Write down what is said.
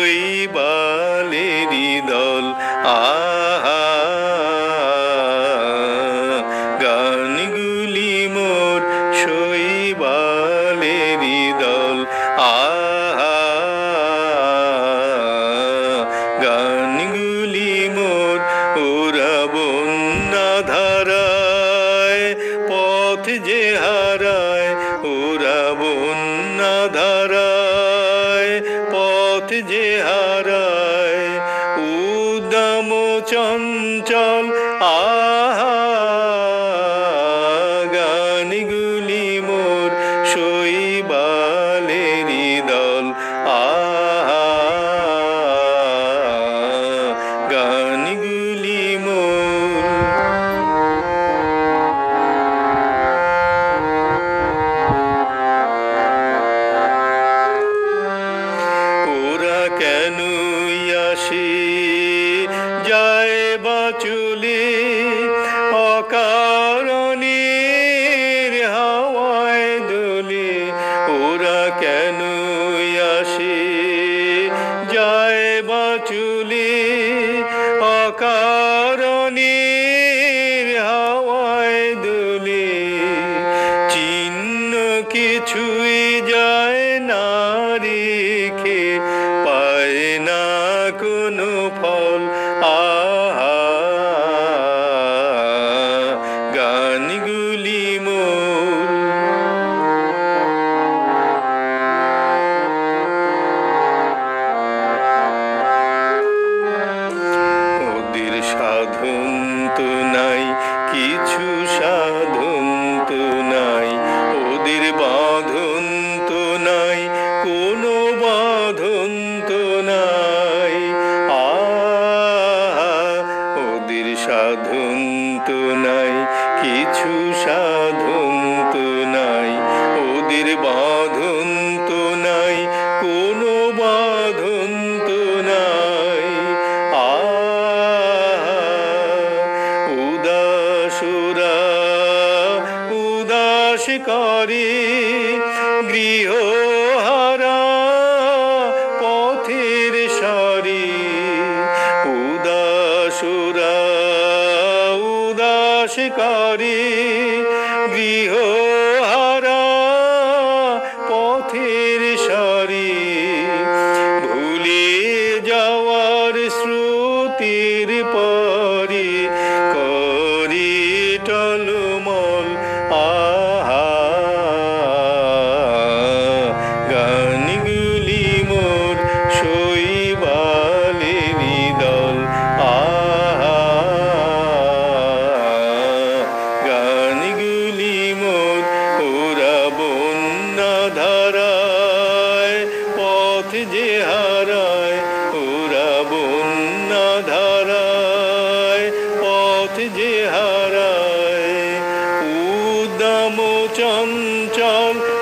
শৈবালেরই দল আহা। গানগুলি মোর শৈবালেরই দল আহা। গানগুলি মোর ওরা বন্যা ধারায় পথ যে হারায় যে হারায় উদম চঞ্চল কেন আসি? যায় বা চলে অকারণের হাওয়ায় দোলে ওরা কেন আসি? যায় বা গানগুলি মোর ওদের সাধন তো নাই কিছু সাধন কিছু সাধন তো নাই, ওদের বাঁধন তো নাই, কোনো বাঁধন তো নাই। আহা, উদাসুরা উদাস করে গৃহহারা করে গৃহহারা হারায় ওরা পথ যে হারায় উদাম চঞ্চল